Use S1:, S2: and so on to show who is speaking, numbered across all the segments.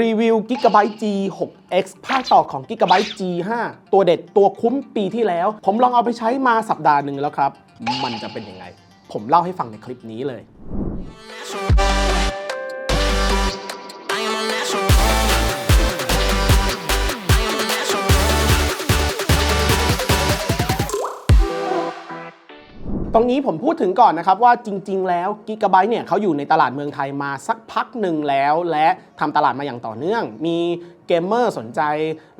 S1: รีวิว Gigabyte G6X ภาคต่อของ Gigabyte G5 ตัวเด็ดตัวคุ้มปีที่แล้ว ผมลองเอาไปใช้มาสัปดาห์หนึ่งแล้วครับ มันจะเป็นยังไง ผมเล่าให้ฟังในคลิปนี้เลย ตรงนี้ผมพูดถึงก่อนนะครับว่าจริง ๆ แล้ว Gigabyte เนี่ยเขาอยู่ในตลาดเมืองไทยมาสักพักหนึ่งแล้ว และทำตลาดมาอย่างต่อเนื่อง มีเกมเมอร์สนใจ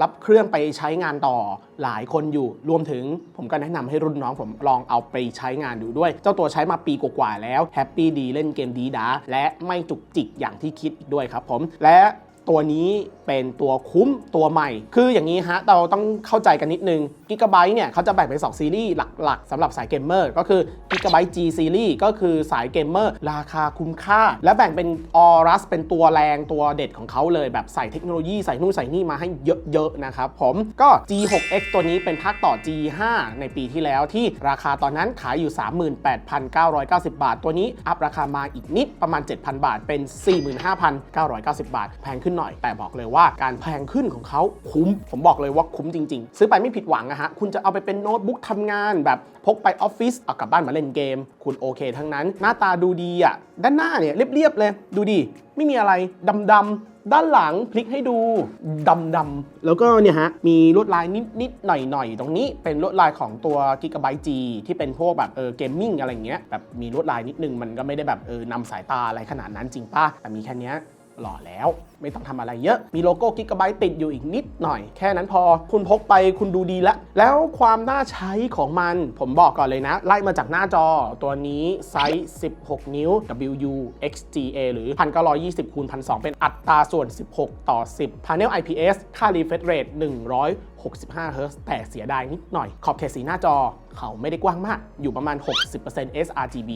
S1: รับเครื่องไปใช้งานต่อหลายคนอยู่ รวมถึงผมก็แนะนำให้รุ่นน้องผมลองเอาไปใช้งานดูด้วย เจ้าตัวใช้มาปีกว่าๆแล้วแฮปปี้ดีเล่นเกมดีดาและไม่จุกจิกอย่างที่คิดอีกด้วยครับผมและตัวนี้เป็นตัวคุ้มตัวใหม่ คืออย่างนี้ฮะ เราต้องเข้าใจกันนิดนึง Gigabyte เนี่ยเขาจะแบ่งเป็น 2 ซีรีส์หลักๆสำหรับสายเกมเมอร์ก็คือ Gigabyte G Series ก็คือสายเกมเมอร์ราคาคุ้มค่า และแบ่งเป็น Aorus เป็นตัวแรงตัวเด็ดของเขาเลยแบบใส่เทคโนโลยีใส่นู่นใส่นี่มาให้เยอะๆนะครับผมก็ G6X ตัวนี้เป็นภาคต่อ G5 ในปีที่แล้วที่ราคาตอนนั้นขายอยู่ 38,990 บาท ตัวนี้อัพราคามาอีกนิดประมาณ 7,000 บาทเป็น 45,990 บาท แพงขึ้นหน่อยแต่บอกเลยว่าการแพงขึ้นของเขาคุ้ม ผมบอกเลยว่าคุ้มจริง ๆ ซื้อไปไม่ผิดหวังอะฮะ คุณจะเอาไปเป็นโน้ตบุ๊กทำงาน แบบพกไปออฟฟิศเอากลับบ้านมาเล่นเกม คุณโอเคทั้งนั้น หน้าตาดูดีอะด้านหน้าเนี่ยเรียบๆเลย ดูดิไม่มีอะไรดำๆด้านหลังพลิกให้ดูดำๆแล้วก็เนี่ยฮะ มีลวดลายนิดๆหน่อยๆตรงนี้เป็นลวดลายของตัว Gigabyte G ที่เป็นพวกแบบเออเกมมิ่งอะไรเงี้ยแบบมีลวดลายนิดนึงมันก็ไม่ได้แบบเออนำสายตาอะไรขนาดนั้นจริงป่ะแต่มีแค่เนี้ย หล่อแล้ว ไม่ต้องทำอะไรเยอะ มีโลโก้กิกะไบต์ติดอยู่อีกนิดหน่อย แค่นั้นพอคุณพกไปคุณดูดีแล้วแล้วความน่าใช้ของมันผมบอกก่อนเลยนะ ไล่มาจากหน้าจอตัวนี้ไซส์ 16 นิ้ว WU XGA หรือ 1920คูณ1,200เป็นอัตราส่วน 16 ต่อ 10 Panel IPS ค่า refresh rate 65 Hz แต่เสียดายนิดหน่อย ขอบเขตสีหน้าจอเขาไม่ได้กว้างมาก อยู่ประมาณ 60% sRGB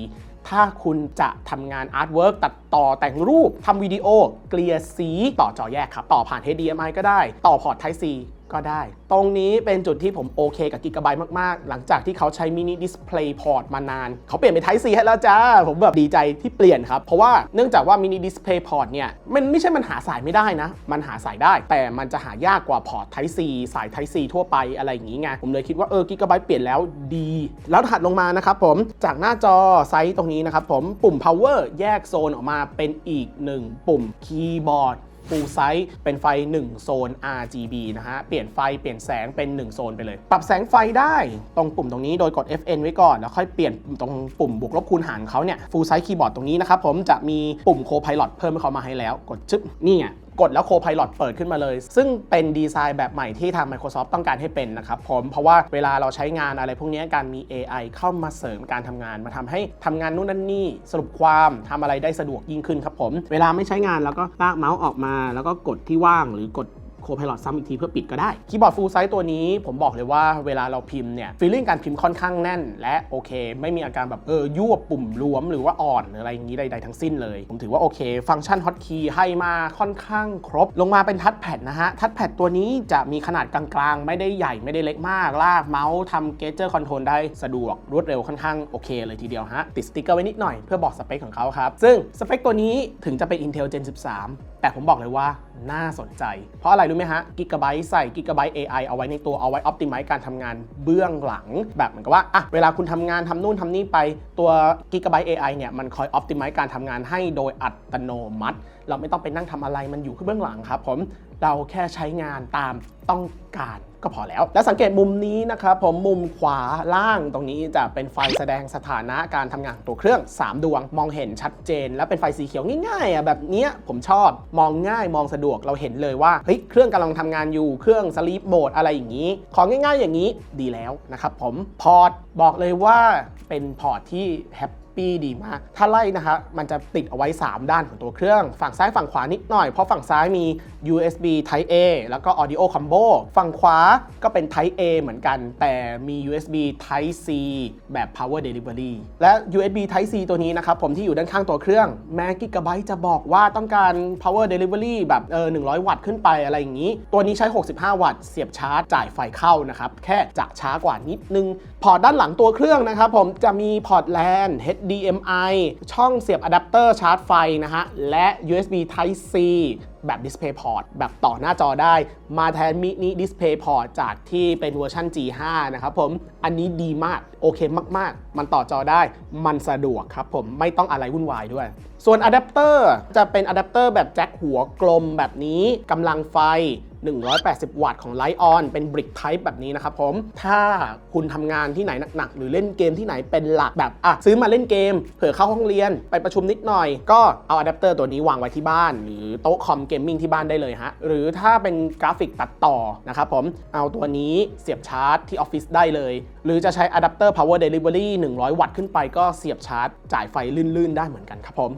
S1: ถ้าคุณจะทำงานอาร์ตเวิร์กตัดต่อแต่งรูปทำวิดีโอ เกลียสีต่อจอแยกครับ ต่อผ่าน HDMI ก็ได้ ต่อพอร์ต Type C ก็ได้ ตรงนี้เป็นจุดที่ผมโอเคกับ Gigabyte มาก ๆ หลังจากที่เขาใช้มินิดิสเพลย์พอร์ตมานาน เขาเปลี่ยนเป็น Type C ให้แล้วจ้า ผมแบบดีใจที่เปลี่ยนครับ เพราะว่าเนื่องจากว่ามินิดิสเพลย์พอร์ตเนี่ยมันไม่ใช่มันหาสายไม่ได้นะ มันหาสายได้ แต่มันจะหายากกว่าพอร์ต Type C สาย Type C ทั่วไปอะไรอย่างงี้ไงผมเลยคิดว่าเออ Gigabyte เปลี่ยนแล้วดี แล้วถัดลงมานะครับผมจากหน้าจอไซส์ตรงนี้นะครับผมปุ่ม power แยกโซนออกมาเป็นอีกหนึ่งปุ่มคีย์บอร์ด ฟูลไซส์เป็นไฟ 1 โซน RGB นะฮะ เปลี่ยนไฟเปลี่ยนแสงเป็น 1 โซนไปเลย ปรับแสงไฟได้ตรงปุ่มตรงนี้โดยกด FN ไว้ก่อน แล้วค่อยเปลี่ยนตรงปุ่มบวกลบคูณหารเขาเนี่ยฟูลไซส์คีย์บอร์ดตรงนี้นะครับผมจะมีปุ่มโคพาย o t เพิ่มให้เขามาให้แล้ว กดชึบนี่ไง กดแล้วโคพาย o t เปิดขึ้นมาเลย ซึ่งเป็นดีไซน์แบบใหม่ที่ทาง Microsoft ต้องการให้เป็นนะครับผม เพราะว่าเวลาเราใช้งานอะไรพวกนี้การมี AI เข้ามาเสริมการทำงาน มาทำให้ทำงานนู่นนั่นนี่ สรุปความทำอะไรได้สะดวกยิ่งขึ้นครับผม เวลาไม่ใช้งานแล้วก็ลากเมาส์ออกมา แล้วก็กดที่ว่างหรือกด โคพาย o t ซ้ำอีกทีเพื่อปิดก็ได้ คีย์บอร์ดฟูลไซส์ตัวนี้ผมบอกเลยว่าเวลาเราพิมพ์เนี่ยฟีลลิ่งการพิมพ์ค่อนข้างแน่น และโอเค ไม่มีอาการแบบเออยั่วปุ่มรวมหรือว่าอ่อนหรืออะไรอย่างนี้ใด ๆ ทั้งสิ้นเลย ผมถือว่าโอเค ฟังก์ชันฮอตคีย์ให้มาค่อนข้างครบ ลงมาเป็นทัชแพดนะฮะทัชแพดตัวนี้จะมีขนาดกลางๆ ไม่ได้ใหญ่ไม่ได้เล็กมาก ลากเมาส์ทำเกจเจอร์คอนโทรลได้สะดวกรวดเร็วค่อนข้างโอเคเลยทีเดียวฮะติดสติ๊กเกอร์ไว้นิดหน่อยเพื่อบอกสเปคของเขาครับซึ่งสเปคตัวนี้ถึงจะเป็น Intel Gen 13แต่ผมบอกเลยว่าน่าสนใจ เพราะอะไรรู้ไหมฮะกิกะไบต์ใส่กิกะไบต์ AI เอาไว้ในตัวเอาไว้อ ptimize การทำงานเบื้องหลัง แบบเหมือนกับว่าอะเวลาคุณทำงานทำนู่นทำนี่ไปตัวกิกะไบต์ AI เนี่ยมันคอยอ ptimize การทำงานให้โดยอัตโนมัติ เราไม่ต้องไปนั่งทำอะไรมันอยู่เบื้องหลังครับผม เราแค่ใช้งานตามต้องการก็พอแล้ว และสังเกตมุมนี้นะครับผมมุมขวาล่างตรงนี้จะเป็นไฟแสดงสถานะการทำงานของตัวเครื่อง 3 ดวง มองเห็นชัดเจน และเป็นไฟสีเขียวง่ายๆอะแบบนี้ผมชอบมองง่ายมองสะดวกเราเห็นเลยว่าเฮ้ยเครื่องกำลังทำงานอยู่เครื่องสลีปโหมดอะไรอย่างนี้ ของง่ายๆอย่างนี้ดีแล้วนะครับผมพอร์ตบอกเลยว่าเป็นพอร์ตที่แฮปปี้ดีมาก ถ้าไล่นะคะมันจะติดเอาไว้ 3 ด้านของตัวเครื่อง ฝั่งซ้ายฝั่งขวานิดหน่อย เพราะฝั่งซ้ายมี USB Type A แล้วก็ Audio Combo ฝั่งขวาก็เป็น Type A เหมือนกัน แต่มี USB Type C แบบ Power Delivery และ USB Type C ตัวนี้นะครับ ผมที่อยู่ด้านข้างตัวเครื่องแม้ Gigabyte จะบอกว่าต้องการ Power Delivery แบบเออ100 วัตต์ขึ้นไปอะไรอย่างนี้ ตัวนี้ใช้ 65 วัตต์เสียบชาร์จจ่ายไฟเข้านะครับ แค่จะช้ากว่านิดนึง พอร์ตด้านหลังตัวเครื่องนะครับผมจะมีพอร์ต LAN HDMI ช่องเสียบอะแดปเตอร์ชาร์จไฟนะฮะและ USB Type C แบบ Display Port แบบต่อหน้าจอได้ มาแทนมินิ Display Port จากที่เป็นเวอร์ชัน G5 นะครับผม อันนี้ดีมาก โอเคมาก ๆ มันต่อจอได้ มันสะดวกครับผม ไม่ต้องอะไรวุ่นวายด้วย ส่วนอะแดปเตอร์จะเป็นอะแดปเตอร์แบบแจ็คหัวกลมแบบนี้กำลังไฟ 180 วัตต์ของ Light On เป็น Brick Type แบบนี้นะครับผม ถ้าคุณทำงานที่ไหนหนักๆ หรือเล่นเกมที่ไหนเป็นหลักแบบอะซื้อมาเล่นเกม เผื่อเข้าห้องเรียนไปประชุมนิดหน่อย ก็เอาอะแดปเตอร์ตัวนี้วางไว้ที่บ้าน หรือโต๊ะคอมเกมมิ่งที่บ้านได้เลยฮะ หรือถ้าเป็นกราฟิกตัดต่อนะครับผม เอาตัวนี้เสียบชาร์จที่ออฟฟิศได้เลย หรือจะใช้อะแดปเตอร์ power delivery 100 วัตต์ขึ้นไปก็เสียบชาร์จ จ่ายไฟลื่นๆ ได้เหมือนกันครับผม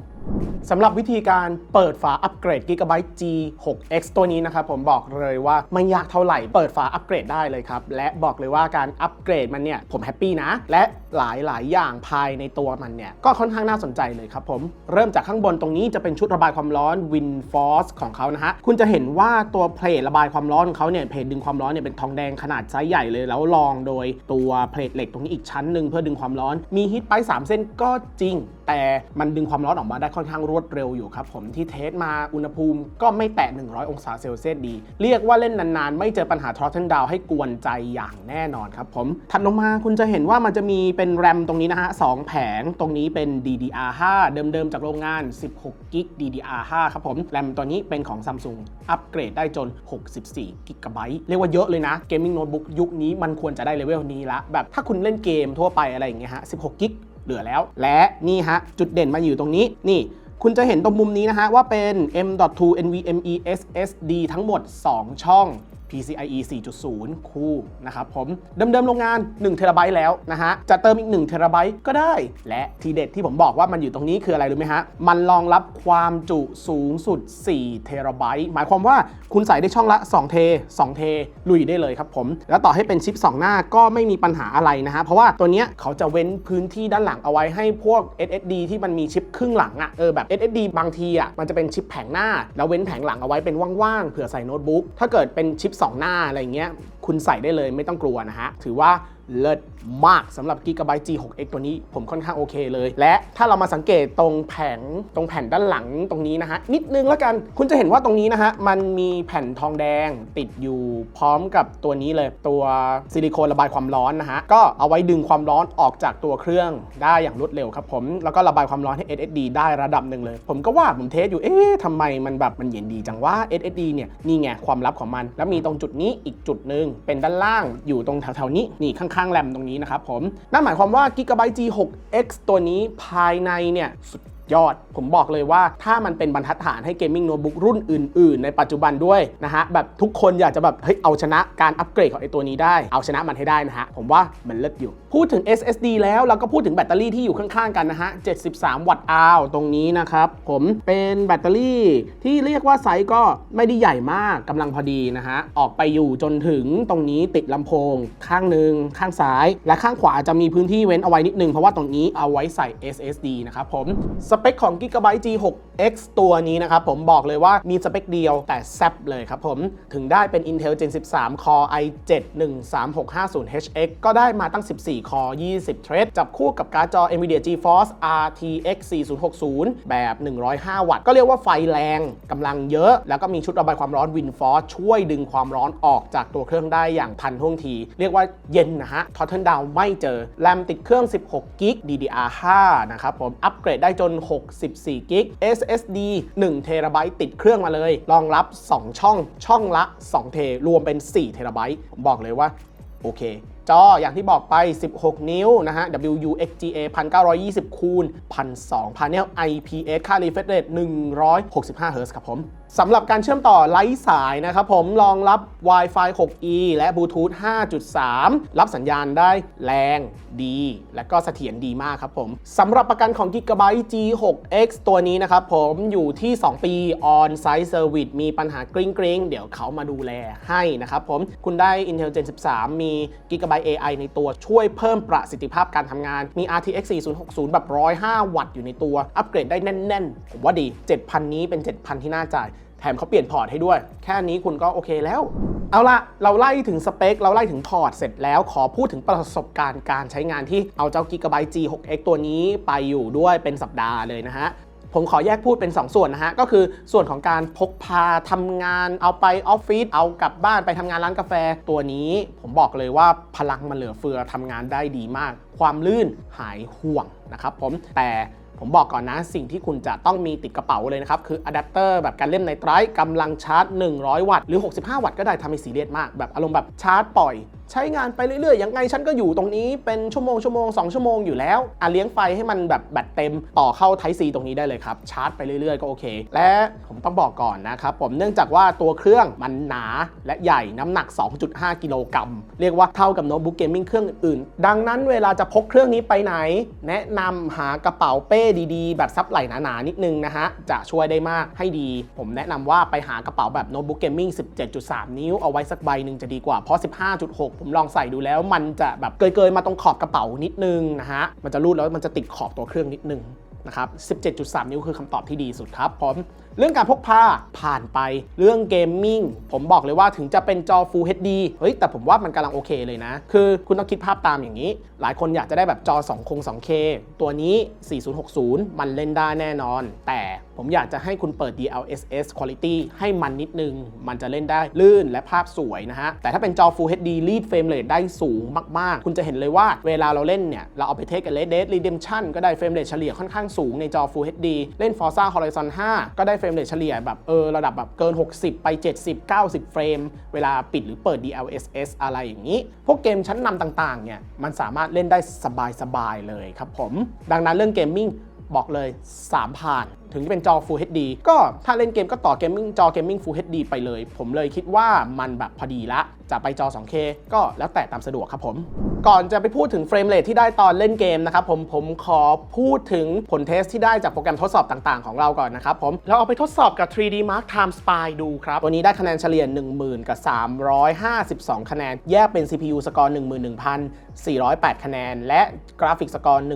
S1: สำหรับวิธีการเปิดฝาอัปเกรด Gigabyte G6X ตัวนี้นะครับผมบอกเลยว่าไม่ยากเท่าไหร่ เปิดฝาอัปเกรดได้เลยครับ และบอกเลยว่าการอัปเกรดมันเนี่ย ผมแฮปปี้นะ และหลายๆ อย่างภายในตัวมันเนี่ย ก็ค่อนข้างน่าสนใจเลยครับผม เริ่มจากข้างบนตรงนี้จะเป็นชุดระบายความร้อน WinForce ของเขานะฮะ คุณจะเห็นว่าตัวเพลทระบายความร้อนของเขาเนี่ย เพลทดึงความร้อนเนี่ยเป็นทองแดงขนาดไซส์ใหญ่เลย แล้วรองโดยตัวเพลทเหล็กตรงนี้อีกชั้นหนึ่งเพื่อดึงความร้อน มีฮีทไป3เส้นก็จริง แต่มันดึงความร้อนออกมาได้ค่อนข้างรวดเร็วอยู่ครับผมที่เทสมาอุณหภูมิก็ไม่แตะ 100 องศาเซลเซียสดี เรียกว่าเล่นนานๆ ไม่เจอปัญหาทรอตเทนดาวให้กวนใจอย่างแน่นอนครับผมถัดลงมาคุณจะเห็นว่ามันจะมีเป็นแรมตรงนี้นะฮะสองแผงตรงนี้เป็น DDR5 เดิมๆ จากโรงงาน 16กิก DDR5 ครับผมแรมตัวนี้เป็นของ Samsung อัปเกรดได้จน 64กิกะไบต์เรียกว่าเยอะเลยนะเกมมิ่งโน้ตบุ๊กยุคนี้มันควรจะได้เลเวลนี้ละแบบถ้าคุณเล่นเกมทั่วไปอะไรอย่างเงี้ยฮะ16กิก เหลือแล้ว และนี่ฮะ จุดเด่นมาอยู่ตรงนี้นี่คุณจะเห็นตรงมุมนี้นะฮะว่าเป็น M.2 NVMe SSD ทั้งหมด 2 ช่อง PCIe 4.0 คู่นะครับผมเดิมๆโรงงาน1เทราไบต์แล้วนะฮะจะเติมอีก1เทราไบต์ก็ได้ และทีเด็ดที่ผมบอกว่ามันอยู่ตรงนี้คืออะไรรู้ไหมฮะ มันรองรับความจุสูงสุด 4 เทราไบต์หมายความว่าคุณใส่ได้ช่องละ 2 เท 2 เท ลุยได้เลยครับผม แล้วต่อให้เป็นชิป 2 หน้าก็ไม่มีปัญหาอะไรนะฮะ เพราะว่าตัวเนี้ยเขาจะเว้นพื้นที่ด้านหลังเอาไว้ให้พวก SSD ที่มันมีชิปครึ่งหลังอะเออแบบ SSD บางทีอะมันจะเป็นชิปแผงหน้า แล้วเว้นแผงหลังเอาไว้เป็นว่างๆเผื่อใส่โน้ตบุ๊กถ้าเกิดเป็นชิป2 หน้าอะไรเงี้ยคุณใส่ได้เลยไม่ต้องกลัวนะฮะ ถือว่าเลิศมากสำหรับ Gigabyte G6X ตัวนี้ผมค่อนข้างโอเคเลย และถ้าเรามาสังเกตตรงแผงตรงแผ่นด้านหลังตรงนี้นะฮะ นิดนึงแล้วกัน คุณจะเห็นว่าตรงนี้นะฮะ มันมีแผ่นทองแดงติดอยู่พร้อมกับตัวนี้เลย ตัวซิลิโคนระบายความร้อนนะฮะ ก็เอาไว้ดึงความร้อนออกจากตัวเครื่องได้อย่างรวดเร็วครับผม แล้วก็ระบายความร้อนให้ SSD ได้ระดับหนึ่งเลย ผมก็ว่าผมเทสอยู่เอ๊ะทำไมมันแบบมันเย็นดีจังว่า SSD เนี่ยนี่ไงความลับของมัน แล้วมีตรงจุดนี้อีกจุดหนึ่งเป็นด้านล่างอยู่ตรงแถวๆนี้นี่ข้างๆแรมตรงนี้นะครับผมนั่นหมายความว่า Gigabyte G6X ตัวนี้ภายในเนี่ยสุด ยอด ผมบอกเลยว่าถ้ามันเป็นบรรทัดฐานให้เกมมิ่งโน้ตบุ๊กรุ่นอื่นๆ ในปัจจุบันด้วยนะฮะแบบทุกคนอยากจะแบบเฮ้ยเอาชนะการอัปเกรดของไอตัวนี้ได้ เอาชนะมันให้ได้นะฮะ ผมว่ามันเลิศอยู่ พูดถึง SSD แล้วเราก็พูดถึงแบตเตอรี่ที่อยู่ข้างๆกันนะฮะ 73 วัตต์อาวตรงนี้นะครับ ผมเป็นแบตเตอรี่ที่เรียกว่าไซส์ก็ไม่ได้ใหญ่มากกำลังพอดีนะฮะ ออกไปอยู่จนถึงตรงนี้ติดลำโพง ข้างหนึ่งข้างซ้าย และข้างขวาจะมีพื้นที่เว้นเอาไว้นิดนึงเพราะว่าตรงนี้เอาไว้ใส่ SSD นะครับผมสเปคของ Gigabyte G6X ตัวนี้นะครับผมบอกเลยว่ามีสเปคเดียวแต่แซบเลยครับผมถึงได้เป็น Intel Gen 13 Core i7 13650HX ก็ได้มาตั้ง 14 Core 20 Thread จับคู่กับการ์ดจอ Nvidia GeForce RTX 4060 แบบ 105 วัตต์ ก็เรียกว่าไฟแรงกำลังเยอะ แล้วก็มีชุดระบายความร้อน WinForce ช่วยดึงความร้อนออกจากตัวเครื่องได้อย่างทันท่วงที เรียกว่าเย็นนะฮะ Total Down ไม่เจอ แรมติดเครื่อง 16 g b DDR5 นะครับผม อัปเกรดได้จน64 g b SSD 1 t b ติดเครื่องมาเลย รองรับ 2 ช่อง ช่องละ 2 เท รวมเป็น 4 t b ผมบอกเลยว่า โอเค จออย่างที่บอกไป 16 นิ้วนะฮะ WUXGA 1920คูณ1,200 Panel IPS ค่า refresh rate 165 Hz ครับผม สำหรับการเชื่อมต่อไร้สายนะครับผมรองรับ Wi-Fi 6E และ Bluetooth 5.3 รับสัญญาณได้แรงดี และก็เสถียรดีมากครับผมสำหรับประกันของ Gigabyte G6X ตัวนี้นะครับผมอยู่ที่ 2 ปี on site service มีปัญหากริ้งกริงๆ เดี๋ยวเขามาดูแลให้นะครับผมคุณได้ Intel Gen 13 มี Gigabyte AI ในตัวช่วยเพิ่มประสิทธิภาพการทำงาน มี RTX 4060 แบบ 105 วัตต์อยู่ในตัว อัปเกรดได้แน่น ๆ ผมว่าดี 7,000 นี้เป็น 7,000 ที่น่าจ่าย แถมเขาเปลี่ยนพอร์ตให้ด้วย แค่นี้คุณก็โอเคแล้ว เอาละเราไล่ถึงสเปค เราไล่ถึงพอร์ตเสร็จแล้วขอพูดถึงประสบการณ์การใช้งานที่เอาเจ้า Gigabyte G6X ตัวนี้ไปอยู่ด้วยเป็นสัปดาห์เลยนะฮะผมขอแยกพูดเป็น 2 ส่วนนะฮะ ก็คือส่วนของการพกพาทำงานเอาไปออฟฟิศเอากลับบ้านไปทำงานร้านกาแฟ ตัวนี้ผมบอกเลยว่าพลังมันเหลือเฟือทำงานได้ดีมาก ความลื่นหายห่วงนะครับผมแต่ ผมบอกก่อนนะ สิ่งที่คุณจะต้องมีติดกระเป๋าเลยนะครับ คืออะแดปเตอร์แบบการเล่นในไตรกำลังชาร์จ 100 วัตต์หรือ 65 วัตต์ก็ได้ทำให้ซีเรียสมาก แบบอารมณ์แบบชาร์จปล่อย ใช้งานไปเรื่อยๆ ยังไงฉันก็อยู่ตรงนี้เป็นชั่วโมงชั่วโมง2ชั่วโมงอยู่แล้วอะเลี้ยงไฟให้มันแบบแบตเต็มต่อเข้า Type C ตรงนี้ได้เลยครับ ชาร์จไปเรื่อยๆ ก็โอเค และผมต้องบอกก่อนนะครับผมเนื่องจากว่าตัวเครื่องมันหนาและใหญ่น้ำหนัก 2.5 กิโลกรัมเรียกว่าเท่ากับโน้ตบุ๊กเกมมิ่งเครื่องอื่นดังนั้นเวลาจะพกเครื่องนี้ไปไหน แนะนำหากระเป๋าเป้ดีๆ แบบซับไหลหนาๆ นิดนึงนะฮะ จะช่วยได้มากให้ดี ผมแนะนำว่าไปหากระเป๋าแบบโน้ตบุ๊กเกมมิ่ง17.3 นิ้วเอาไว้สักใบหนึ่งจะดีกว่า เพราะ 15.6 ผมลองใส่ดูแล้ว มันจะแบบเกยๆมาตรงขอบกระเป๋านิดนึงนะฮะ มันจะรูดแล้วมันจะติดขอบตัวเครื่องนิดนึงนะครับ 17.3 นิ้วคือคำตอบที่ดีสุดครับผมเรื่องการพกพาผ่านไป เรื่องเกมมิ่งผมบอกเลยว่าถึงจะเป็นจอ Full HD เฮ้ยแต่ผมว่ามันกำลังโอเคเลยนะ คือคุณต้องคิดภาพตามอย่างนี้ หลายคนอยากจะได้แบบจอ 2 คง 2K ตัวนี้ 4060มันเล่นได้แน่นอน แต่ผมอยากจะให้คุณเปิด DLSS Quality ให้มันนิดนึง มันจะเล่นได้ลื่นและภาพสวยนะฮะ แต่ถ้าเป็นจอ Full HD รีดเฟรมเรทได้สูงมาก ๆ คุณจะเห็นเลยว่าเวลาเราเล่นเนี่ย เราเอาไปเทคกับ Red Dead Redemption ก็ได้เฟรมเรทเฉลี่ยค่อนข้างสูงในจอ Full HD เล่น Forza Horizon 5 ก็ได้เฟรมเรทเฉลี่ยแบบเออระดับแบบเกิน 60 ไป 70 90 เฟรม เวลาปิดหรือเปิด DLSS อะไรอย่างนี้ พวกเกมชั้นนำต่าง ๆ เนี่ย มันสามารถเล่นได้สบาย ๆ เลยครับผม ดังนั้นเรื่องเกมมิ่ง บอกเลย 3 ผ่าน ถึงจะเป็นจอ Full HD ก็ถ้าเล่นเกมก็ต่อเกมมิ่งจอเกมมิ่ง Full HD ไปเลย ผมเลยคิดว่ามันแบบพอดีละ จะไปจอ 2K ก็แล้วแต่ตามสะดวกครับผม ก่อนจะไปพูดถึงเฟรมเรทที่ได้ตอนเล่นเกมนะครับผมผมขอพูดถึงผลเทสที่ได้จากโปรแกรมทดสอบต่างๆ ของเราก่อนนะครับผมเราเอาไปทดสอบกับ 3D Mark Time Spy ดูครับตัวนี้ได้คะแนนเฉลี่ย 10,000 กับ 352 คะแนน แยกเป็น CPU สกอร์11,408 คะแนน และกราฟิกสกอร์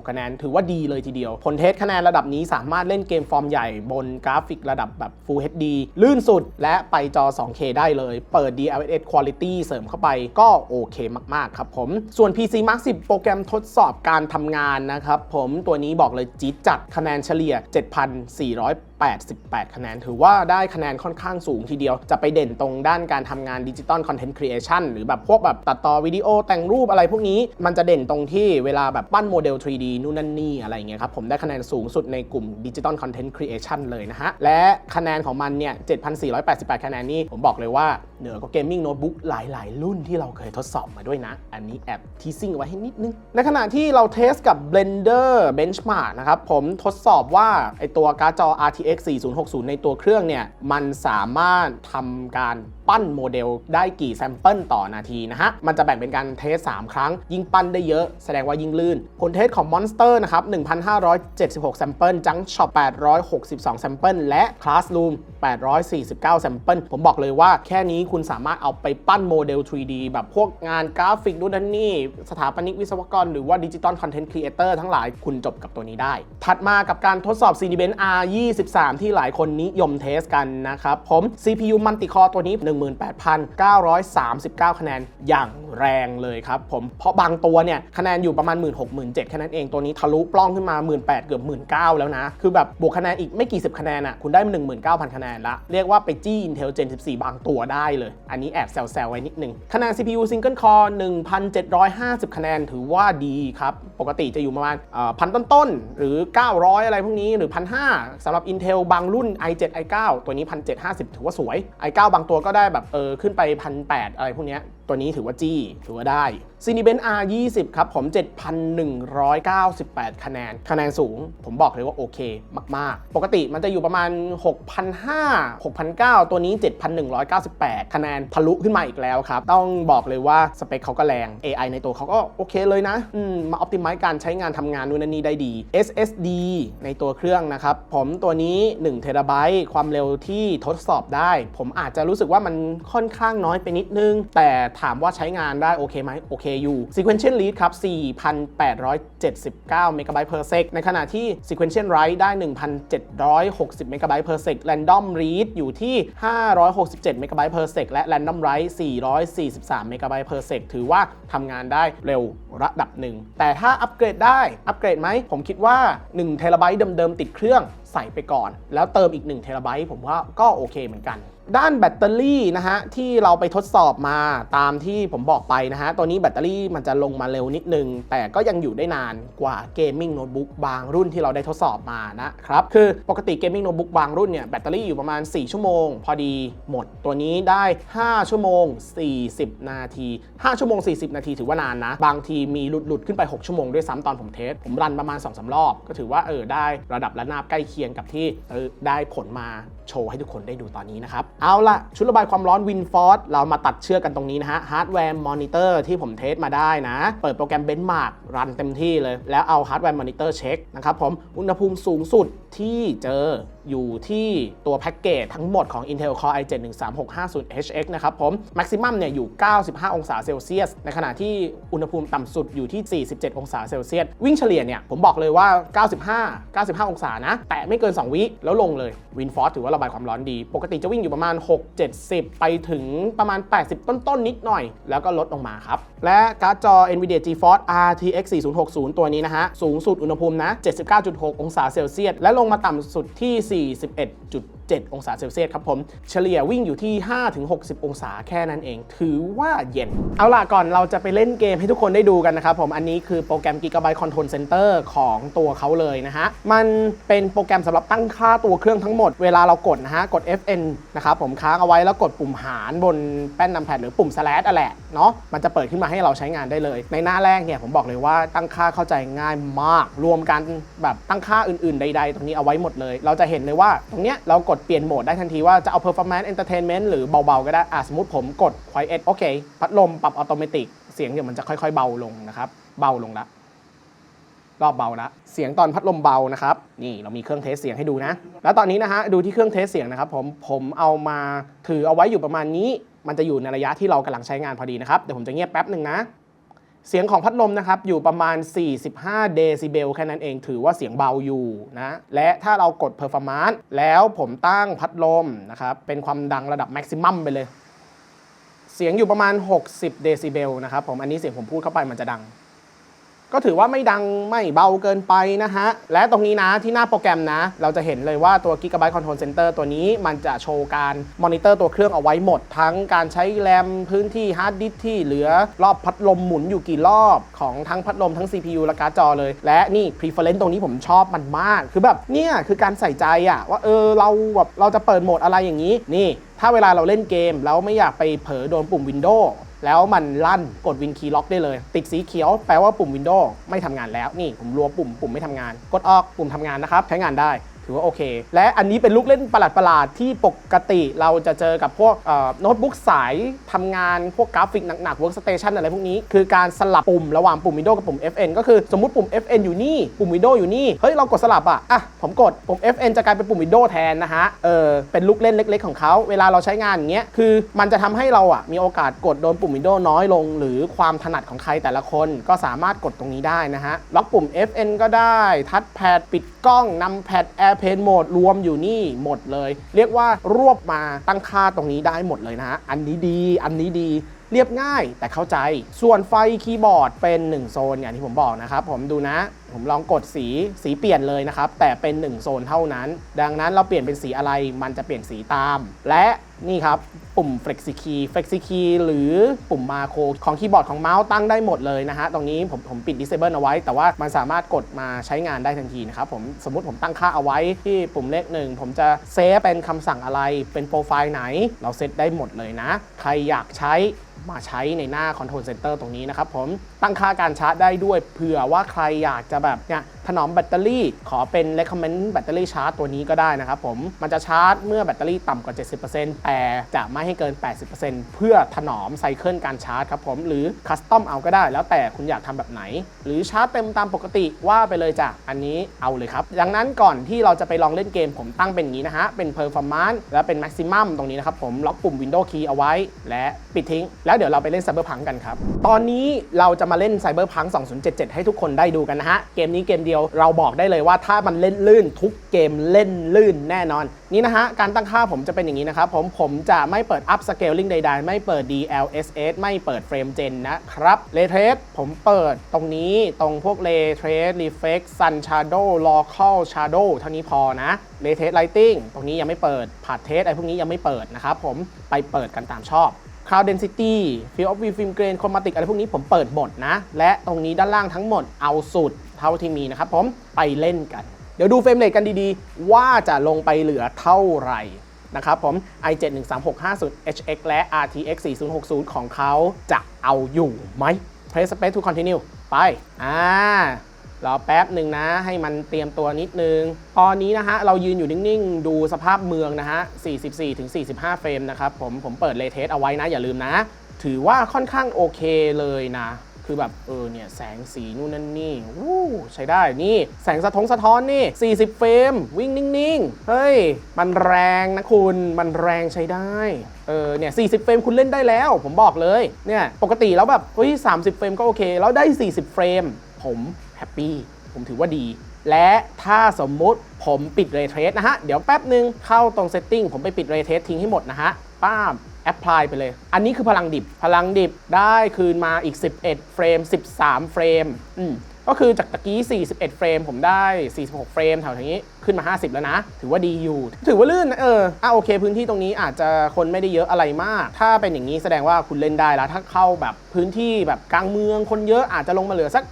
S1: 1186 คะแนน ถือว่าดีเลยทีเดียวผลเทสคะแนนระดับนี้สามารถเล่นเกมฟอร์มใหญ่บนกราฟิกระดับแบบ Full HD ลื่นสุดและไปจอ 2K ได้เลย เปิด DLSS Quality เสริมเข้าไปก็โอเคมาก ๆ ครับผม ส่วน PC Mark 10 โปรแกรมทดสอบการทำงานนะครับผมตัวนี้บอกเลยจี๊ดจัดคะแนนเฉลี่ย 7,488 คะแนน ถือว่าได้คะแนนค่อนข้างสูงทีเดียว จะไปเด่นตรงด้านการทำงานดิจิตอลคอนเทนต์ครีเอชันหรือแบบพวกแบบตัดต่อวิดีโอแต่งรูปอะไรพวกนี้ มันจะเด่นตรงที่เวลาแบบปั้นโมเดล 3D นู่นนั่นนี่อะไรอย่างเงี้ยครับผมได้คะแนนสูงสุดในกลุ่มดิจิตอลคอนเทนต์ครีเอชันเลยนะฮะ และคะแนนของมันเนี่ย 7,488 คะแนนนี่ผมบอกเลยว่าเหนือกว่าเกมมิ่งโน้ตบุ๊กหลาย ๆ รุ่นที่เราเคยทดสอบมาด้วยนะ อันนี้แอบทีซิ่งไว้ให้นิดนึง ในขณะที่เราเทสกับ Blender Benchmark นะครับ ผมทดสอบว่าไอตัวการ์ดจอ RTX 4060 ในตัวเครื่องเนี่ย มันสามารถทำการ ปั้นโมเดลได้กี่แซมเปิลต่อนาทีนะฮะ มันจะแบ่งเป็นการเทส 3 ครั้ง ยิ่งปั้นได้เยอะแสดงว่ายิ่งลื่น ผลเทสของ Monster นะครับ 1,576 แซมเปิล Junk Shop 862 แซมเปิลและ Classroom 849 แซมเปิลผมบอกเลยว่าแค่นี้คุณสามารถเอาไปปั้นโมเดล 3D แบบพวกงานกราฟิกดูนั่นนี่ สถาปนิกวิศวกร หรือว่าดิจิตอลคอนเทนต์ครีเอเตอร์ทั้งหลายคุณจบกับตัวนี้ได้ ถัดมากับการทดสอบ Cinebench R23 ที่หลายคนนิยมเทสกันนะครับผม CPU Multi-Core ตัวนี้18,939 คะแนนอย่างแรงเลยครับผมเพราะบางตัวเนี่ยคะแนนอยู่ประมาณ 16 0 0 0แค่นั้นเองตัวนี้ทะลุปล้องขึ้นมา 18,000เกือบ1 9 0 0แล้วนะ คือแบบบวกคะแนนอีกไม่กี่สิบคะแนนอะคุณได้19,000 คะแนนละ เรียกว่าไปจี้ Intel Gen 14 บางตัวได้เลย อันนี้แอบแซวๆไว้นิดนึง คะแนน CPU Single Core 1,750 คะแนนถือว่าดีครับ ปกติจะอยู่ประมาณพันต้นๆหรือ 900 อะไรพวกนี้หรือ1,500สำหรับ Intel บางรุ่น i7 i9 ตัวนี้1,750 ถือว่าสวย i9 บางตัวก็ได้แบบเออขึ้นไป1,800อะไรพวกนี้ตัวนี้ถือว่าจี้ถือว่าได้ Cinebench R20 ครับผม 7,198 คะแนน คะแนนสูง ผมบอกเลยว่าโอเคมาก ๆ ปกติมันจะอยู่ประมาณ 6,500 6,900 ตัวนี้ 7,198 คะแนนทะลุขึ้นมาอีกแล้วครับ ต้องบอกเลยว่าสเปคเขาก็แรง AI ในตัวเขาก็โอเคเลยนะมมา optimize การใช้งานทำงานนู่นนนนี่ได้ดี SSD ในตัวเครื่องนะครับ ผมตัวนี้1 t b ความเร็วที่ทดสอบได้ ผมอาจจะรู้สึกว่ามันค่อนข้างน้อยไปนิดนึง แต่ถามว่าใช้งานได้โอเคไหมโอเคอยู่ sequential read ครับ 4,879 MB per sec ในขณะที่ sequential write ได้ 1,760 MB per sec random read อยู่ที่ 567 MB per sec และ random write 443 MB per sec ถือว่าทำงานได้เร็วระดับหนึ่ง แต่ถ้าอัปเกรดได้ อัปเกรดไหม ผมคิดว่า1เทราไบต์เดิมๆ ติดเครื่องใส่ไปก่อน แล้วเติมอีก1เทราไบต์ผมว่าก็โอเคเหมือนกัน ด้านแบตเตอรี่นะฮะที่เราไปทดสอบมาตามที่ผมบอกไปนะฮะตัวนี้แบตเตอรี่มันจะลงมาเร็วนิดนึง แต่ก็ยังอยู่ได้นานกว่าเกมมิ่งโน้ตบุ๊กบางรุ่นที่เราได้ทดสอบมานะครับคือปกติเกมมิ่งโน้ตบุ๊กบางรุ่นเนี่ยแบตเตอรี่อยู่ประมาณ 4 ชั่วโมง พอดีหมดตัวนี้ได้ 5 ชั่วโมง 40 นาที 5 ชั่วโมง 40 นาทีถือว่านานนะ บางทีมีหลุดหลุดขึ้นไป 6 ชั่วโมงด้วยซ้ำตอนผมเทส ผมรันประมาณ 2-3สรอบ ก็ถือว่าเออได้ระดับระนาบใกล้เคียงกับที่เออได้ผลมาโชว์ให้ทุกคนได้ดูตอนนี้นะครับเอาละชุดระบายความร้อน WinForce เรามาตัดเชือกกันตรงนี้นะฮะฮาร์ดแวร์มอนิเตอร์ที่ผมเทสมาได้นะ เปิดโปรแกรม Benchmark รันเต็มที่เลย แล้วเอาฮาร์ดแวร์มอนิเตอร์เช็คนะครับผมอุณหภูมิสูงสุดที่เจออยู่ที่ตัวแพ็กเกจทั้งหมดของ Intel Core i7 13650 HX นะครับผม Maximum เนี่ยอยู่ 95 องศาเซลเซียส ในขณะที่อุณหภูมิต่ำสุดอยู่ที่ 47 องศาเซลเซียส วิ่งเฉลี่ยเนี่ยผมบอกเลยว่า 95 95 องศานะ แต่ไม่เกิน 2 วิแล้วลงเลย WinForce ถือว่าระบายความร้อนดี ปกติจะวิ่งอยู่ประมาณ 6 70 ไปถึงประมาณ 80 ต้นๆนนิดหน่อย แล้วก็ลดลงมาครับ และการ์ดจอ NVIDIA GeForce RTX 4060 ตัวนี้นะฮะ สูงสุดอุณหภูมินะ 79.6 องศาเซลเซียส และลงมาต่ำสุดที่41.7 องศาเซลเซียสครับผม เฉลี่ยวิ่งอยู่ที่ 5-60 องศาแค่นั้นเอง ถือว่าเย็น เอาล่ะก่อนเราจะไปเล่นเกมให้ทุกคนได้ดูกันนะครับผม อันนี้คือโปรแกรม Gigabyte Control Center ของตัวเขาเลยนะฮะ มันเป็นโปรแกรมสำหรับตั้งค่าตัวเครื่องทั้งหมด เวลาเรากดนะฮะ กด FN นะครับผมค้างเอาไว้แล้วกดปุ่มหารบนแป้นนำแพดหรือปุ่ม slash อะแหละเนาะ มันจะเปิดขึ้นมาให้เราใช้งานได้เลย ในหน้าแรกเนี่ยผมบอกเลยว่าตั้งค่าเข้าใจง่ายมาก รวมกันแบบตั้งค่าอื่นๆใด ๆ ตรงนี้เอาไว้หมดเลย เราจะเห็นเลยว่าตรงเนี้ยเรากดเปลี่ยนโหมดได้ทันทีว่าจะเอา performance entertainment หรือเบาๆ ก็ได้อะสมมติผมกด quiet โอเค พัดลมปรับอัตโนมัติเสียงเดี๋ยวมันจะค่อยๆ เบาลงนะครับ เบาลงละ รอบเบาละ เสียงตอนพัดลมเบานะครับ นี่เรามีเครื่องเทสเสียงให้ดูนะ แล้วตอนนี้นะฮะดูที่เครื่องเทสเสียงนะครับ ผมผมเอามาถือเอาไว้อยู่ประมาณนี้ มันจะอยู่ในระยะที่เรากำลังใช้งานพอดีนะครับเดี๋ยวผมจะเงียบแป๊บหนึ่งนะ เสียงของพัดลมนะครับอยู่ประมาณ 45 เดซิเบลแค่นั้นเองถือว่าเสียงเบาอยู่นะ และถ้าเรากด performance แล้วผมตั้งพัดลมนะครับเป็นความดังระดับ maximum ไปเลย เสียงอยู่ประมาณ 60 เดซิเบลนะครับผมอันนี้เสียงผมพูดเข้าไปมันจะดัง ก็ถือว่าไม่ดังไม่เบาเกินไปนะฮะ และตรงนี้นะที่หน้าโปรแกรมนะ เราจะเห็นเลยว่าตัว Gigabyte Control Center ตัวนี้มันจะโชว์การมอนิเตอร์ตัวเครื่องเอาไว้หมด ทั้งการใช้แรมพื้นที่ฮาร์ดดิสที่เหลือรอบพัดลมหมุนอยู่กี่รอบของทั้งพัดลมทั้ง CPU และการ์ดจอเลย และนี่ preference ตรงนี้ผมชอบมันมาก คือแบบเนี่ยคือการใส่ใจอะว่าเออเราแบบเราจะเปิดโหมดอะไรอย่างนี้ นี่ ถ้าเวลาเราเล่นเกมแล้วไม่อยากไปเผลอโดนปุ่ม Windows แล้วมันลั่นกดวินคีย์ล็อกได้เลย ติดสีเขียวแปลว่าปุ่ม Windows ไม่ทำงานแล้วนี่ผมรัวปุ่มปุ่มไม่ทำงาน กดออกปุ่มทำงานนะครับ ใช้งานได้ ถือว่าโอเค และอันนี้เป็นลูกเล่นประหลาดๆที่ปกติเราจะเจอกับพวกโน้ตบุ๊กสายทำงานพวกกราฟิกหนักๆ workstation อะไรพวกนี้ คือการสลับปุ่มระหว่างปุ่ม Windows กับปุ่ม FN ก็คือสมมติปุ่ม FN อยู่นี่ปุ่ม Windows อยู่นี่เฮ้ยเรากดสลับอะอะผมกดปุ่ม FN จะกลายเป็นปุ่ม Windows แทนนะฮะเออเป็นลูกเล่นเล็ก ๆ ของเขาเวลาเราใช้งานอย่างเงี้ยคือมันจะทำให้เราอะมีโอกาสกดโดนปุ่ม Windows น้อยลง หรือความถนัดของใครแต่ละคนก็สามารถกดตรงนี้ได้นะฮะล็อกปุ่ม FN ก็ได้ทัชแพดปิดกล้องนำแพดเพนโหมดรวมอยู่นี่หมดเลย เรียกว่ารวบมาตั้งค่าตรงนี้ได้หมดเลยนะฮะอันนี้ดี อันนี้ดีเรียบง่ายแต่เข้าใจ ส่วนไฟคีย์บอร์ดเป็น 1 โซนอย่างที่ผมบอกนะครับ ผมดูนะ ผมลองกดสีสีเปลี่ยนเลยนะครับ แต่เป็น 1 โซนเท่านั้น ดังนั้นเราเปลี่ยนเป็นสีอะไรมันจะเปลี่ยนสีตาม และนี่ครับ ปุ่ม Flexi Key Flexi Key หรือปุ่มมาโคของคีย์บอร์ดของเมาส์ตั้งได้หมดเลยนะฮะ ตรงนี้ผมผมปิด Disable เอาไว้ แต่ว่ามันสามารถกดมาใช้งานได้ทันทีนะครับผมสมมติผมตั้งค่าเอาไว้ที่ปุ่มเลขหนึ่งผมจะเซฟเป็นคำสั่งอะไรเป็นโปรไฟล์ไหน เราเซตได้หมดเลยนะ ใครอยากใช้มาใช้ในหน้า Control Center ตรงนี้นะครับผม ตั้งค่าการชาร์จได้ด้วยเผื่อว่าใครอยากจะแบบเนี่ยถนอมแบตเตอรี่ ขอเป็น recommend แบตเตอรี่ชาร์จตัวนี้ก็ได้นะครับผม มันจะชาร์จเมื่อแบตเตอรี่ต่ำกว่า 70%แต่จะไม่ให้เกิน 80%เพื่อถนอมไซเคิลการชาร์จครับผม หรือคัสตอมเอาก็ได้ แล้วแต่คุณอยากทำแบบไหน หรือชาร์จเต็มตามปกติว่าไปเลยจ้ะ อันนี้เอาเลยครับ ดังนั้นก่อนที่เราจะไปลองเล่นเกมผมตั้งเป็นอย่างนี้นะฮะ เป็น performance และเป็น maximum ตรงนี้นะครับผมล็อกปุ่ม window key เอาไว้ และปิดทิ้ง แล้วเดี๋ยวเราไปเล่น cyberpunk กันครับ ตอนนี้เราจะมาเล่น Cyberpunk 2077 ให้ทุกคนได้ดูกันนะฮะ เกมนี้เกมเดียวเราบอกได้เลยว่าถ้ามันเล่นลื่นทุกเกมเล่นลื่นแน่นอน นี่นะฮะ การตั้งค่าผมจะเป็นอย่างนี้นะครับ ผมผมจะไม่เปิด up scaling ใดๆ ไม่เปิด DLSS ไม่เปิด frame gen นะครับ Ray Trace ผมเปิดตรงนี้ตรงพวก Ray Trace Reflex Sun Shadow Local Shadow เท่านี้พอนะ Ray Trace Lighting ตรงนี้ยังไม่เปิด path Trace อะไรพวกนี้ยังไม่เปิดนะครับผมไปเปิดกันตามชอบ Cloud Density Field of View Film Grain Chromatic อะไรพวกนี้ผมเปิดหมดนะ และตรงนี้ด้านล่างทั้งหมดเอาสุด เท่าที่มีนะครับผมไปเล่นกัน เดี๋ยวดูเฟรมเรทกันดีๆ ว่าจะลงไปเหลือเท่าไหร่นะครับผม i7 13650 HX และ RTX 4060 ของเขาจะเอาอยู่ไหม Press Space to continue ไป อ่ารอแป๊บหนึ่งนะ ให้มันเตรียมตัวนิดนึง ตอนนี้นะฮะ เรายืนอยู่นิ่ง ๆ ดูสภาพเมืองนะฮะ 44-45 เฟรมนะครับผม ผมเปิดเลเทสเอาไว้นะ อย่าลืมนะ ถือว่าค่อนข้างโอเคเลยนะ คือแบบเออเนี่ยแสงสีนู่นนั่นนี่วู้ใช้ได้นี่ แสงสะท้องสะท้อนนี่ 40 เฟรมวิ่งนิ่งๆ เฮ้ย มันแรงนะคุณมันแรงใช้ได้เออเนี่ย40 เฟรมคุณเล่นได้แล้ว ผมบอกเลยเนี่ยปกติแล้วแบบเฮ้ย30 เฟรมก็โอเค แล้วได้ 40 เฟรม ผมแฮปปี้ผมถือว่าดี และถ้าสมมุติผมปิดเรเทสนะฮะ เดี๋ยวแป๊บหนึ่งเข้าตรงเซตติ้งผมไปปิดเรเทสทิ้งให้หมดนะฮะป้าบ แอพพลายไปเลย อันนี้คือพลังดิบ พลังดิบได้คืนมาอีก 11 เฟรม 13 เฟรม อืมก็คือจากตะกี้ 41 เฟรม ผมได้ 46 เฟรมแถวนี้ขึ้นมา 50 แล้วนะ ถือว่าดีอยู่ ถือว่าลื่นนะเอออะโอเค พื้นที่ตรงนี้อาจจะคนไม่ได้เยอะอะไรมาก ถ้าเป็นอย่างนี้แสดงว่าคุณเล่นได้แล้ว ถ้าเข้าแบบพื้นที่แบบกลางเมืองคนเยอะอาจจะลงมาเหลือสัก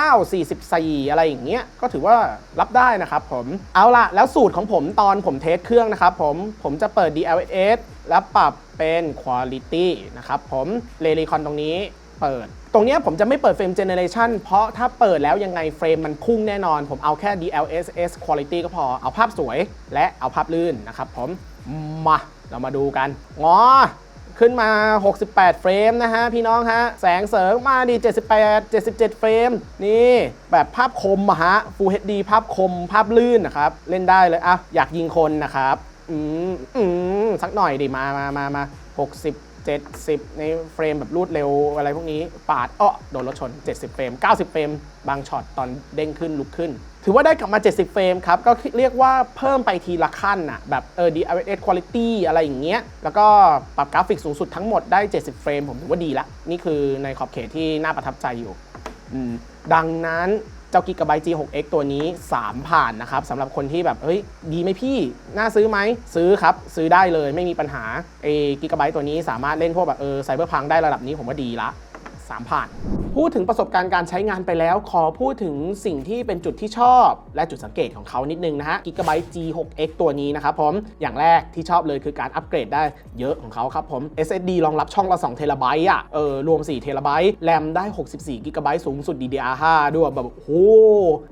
S1: 39 44 อะไรอย่างเงี้ย ก็ถือว่ารับได้นะครับผม เอาล่ะแล้วสูตรของผมตอนผมเทสเครื่องนะครับผม ผมจะเปิด DLSS แล้วปรับเป็น Quality นะครับผมเร l คอนตรงนี้เปิด ตรงนี้ผมจะไม่เปิดเฟรม Generation เพราะถ้าเปิดแล้วยังไงเฟรมมันพุ่งแน่นอน ผมเอาแค่ DLSS Quality ก็พอเอาภาพสวยและเอาภาพลื่นนะครับผมมาเรามาดูกันงอขึ้นมา 68 เฟรมนะฮะ พี่น้องฮะ แสงเสริงมาดี 78 77 เฟรม นี่แบบภาพคมอะฮะ Full HD ภาพคมภาพลื่นนะครับ เล่นได้เลยอะอยากยิงคนนะครับ อืมอืม สักหน่อยดิมามามามา60 70ในเฟรมแบบรูดเร็วอะไรพวกนี้ปาดอ้อโดนรถชน 70 เฟรม 90 เฟรม บางช็อตตอนเด้งขึ้นลุกขึ้น ถือว่าได้กลับมา 70 เฟรมครับ ก็เรียกว่าเพิ่มไปทีละขั้นน่ะแบบเออ DLSS Quality อะไรอย่างเงี้ย แล้วก็ปรับกราฟิกสูงสุดทั้งหมดได้ 70 เฟรม ผมถือว่าดีละ นี่คือในขอบเขตที่น่าประทับใจอยู่อืมดังนั้น เจ้ากิกะไบต์ G6X ตัวนี้ 3 ผ่านนะครับสำหรับคนที่แบบเฮ้ยดีไหมพี่ น่าซื้อไหมซื้อครับ ซื้อได้เลยไม่มีปัญหาไอ้ Gigabyte ตัวนี้สามารถเล่นพวกแบบเออไซเบอร์พังได้ระดับนี้ผมว่าดีละ 3 ผ่าน พูดถึงประสบการณ์การใช้งานไปแล้ว ขอพูดถึงสิ่งที่เป็นจุดที่ชอบ และจุดสังเกตของเขานิดนึงนะฮะ Gigabyte G6X ตัวนี้นะครับผม อย่างแรกที่ชอบเลยคือการอัปเกรดได้เยอะของเขาครับผม SSD รองรับช่องละ2เทราไบต์อะ เออ รวม4เทราไบต์แรมได้ 64 GB สูงสุด DDR5 ด้วยแบบโอ้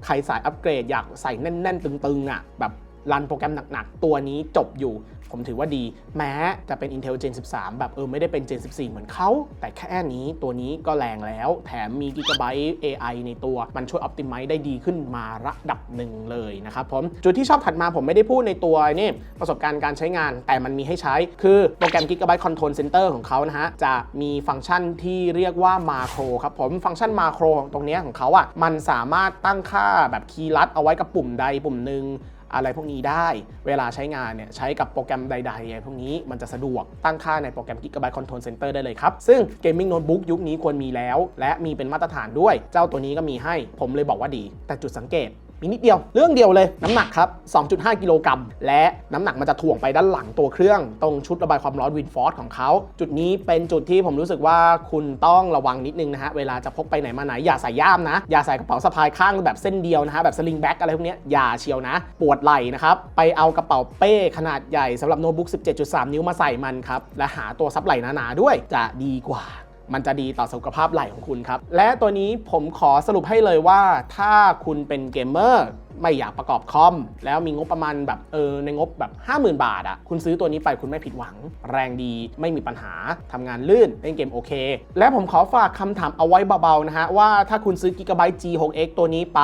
S1: ใครสายอัปเกรดอยากใส่แน่น ๆ ตึง ๆ อะ แบบรันโปรแกรมหนัก ๆ ตัวนี้จบอยู่ ผมถือว่าดี แม้จะเป็น Intel Gen 13 แบบเออไม่ได้เป็น Gen 14 เหมือนเขา แต่แค่นี้ตัวนี้ก็แรงแล้ว แถมมี Gigabyte AI ในตัว มันช่วย Optimize ได้ดีขึ้นมาระดับหนึ่งเลยนะครับผม จุดที่ชอบถัดมาผมไม่ได้พูดในตัวนี่ประสบการณ์การใช้งาน แต่มันมีให้ใช้ คือโปรแกรม Gigabyte Control Center ของเขานะฮะ จะมีฟังก์ชันที่เรียกว่า Macro ครับผม ฟังก์ชัน Macro ตรงนี้ของเขาอะ มันสามารถตั้งค่าแบบคีย์ลัดเอาไว้กับปุ่มใดปุ่มหนึ่ง อะไรพวกนี้ได้ เวลาใช้งานเนี่ยใช้กับโปรแกรมใดๆอะไรพวกนี้มันจะสะดวกตั้งค่าในโปรแกรม Gigabyte Control Center ได้เลยครับ ซึ่งเกมมิ่งโน้ตบุ๊กยุคนี้ควรมีแล้ว และมีเป็นมาตรฐานด้วย เจ้าตัวนี้ก็มีให้ ผมเลยบอกว่าดี แต่จุดสังเกต มีนิดเดียว เรื่องเดียวเลยน้ำหนักครับ 2.5 กิโลกรัม และน้ำหนักมันจะถ่วงไปด้านหลังตัวเครื่อง ตรงชุดระบายความร้อนวินฟอร์ของเขา จุดนี้เป็นจุดที่ผมรู้สึกว่าคุณต้องระวังนิดนึงนะฮะ เวลาจะพกไปไหนมาไหน อย่าใส่ย่ามนะ อย่าใส่กระเป๋าสะพายข้างแบบเส้นเดียวนะฮะ แบบสลิงแบ็กอะไรพวกนี้อย่าเชียวนะ ปวดไหล่นะครับ ไปเอากระเป๋าเป้ขนาดใหญ่สำหรับโน้ตบุ๊ก 17.3 นิ้วมาใส่มันครับ และหาตัวซับไหล่หนาๆด้วยจะดีกว่า มันจะดีต่อสุขภาพไหล่ของคุณครับ และตัวนี้ผมขอสรุปให้เลยว่า ถ้าคุณเป็นเกมเมอร์ไม่อยากประกอบคอม แล้วมีงบประมาณแบบเออในงบแบบ 50,000 บาทอะ่ะคุณซื้อตัวนี้ไปคุณไม่ผิดหวัง แรงดีไม่มีปัญหาทำงานลื่นเล่นเกมโอเค และผมขอฝากคำถามเอาไว้เบาๆนะฮะ ว่าถ้าคุณซื้อ Gigabyte G6X ตัวนี้ไป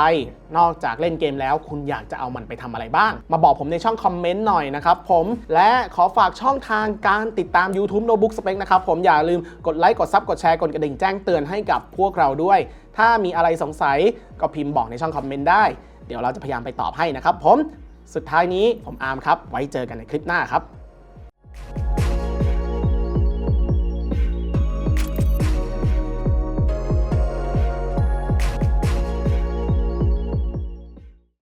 S1: นอกจากเล่นเกมแล้ว คุณอยากจะเอามันไปทำอะไรบ้าง มาบอกผมในช่องคอมเมนต์หน่อยนะครับผมและขอฝากช่องทางการติดตาม YouTube Notebook Spec นะครับผมอย่าลืมกดไลค์กดซับกดแชร์กดกระดิ่งแจ้งเตือนให้กับพวกเราด้วย ถ้ามีอะไรสงสัยก็พิมพ์บอกในช่องคอมเมนต์ได้ เดี๋ยวเราจะพยายามไปตอบให้นะครับผม สุดท้ายนี้ผมอาร์มครับ ไว้เจอกันในคลิปหน้าครับ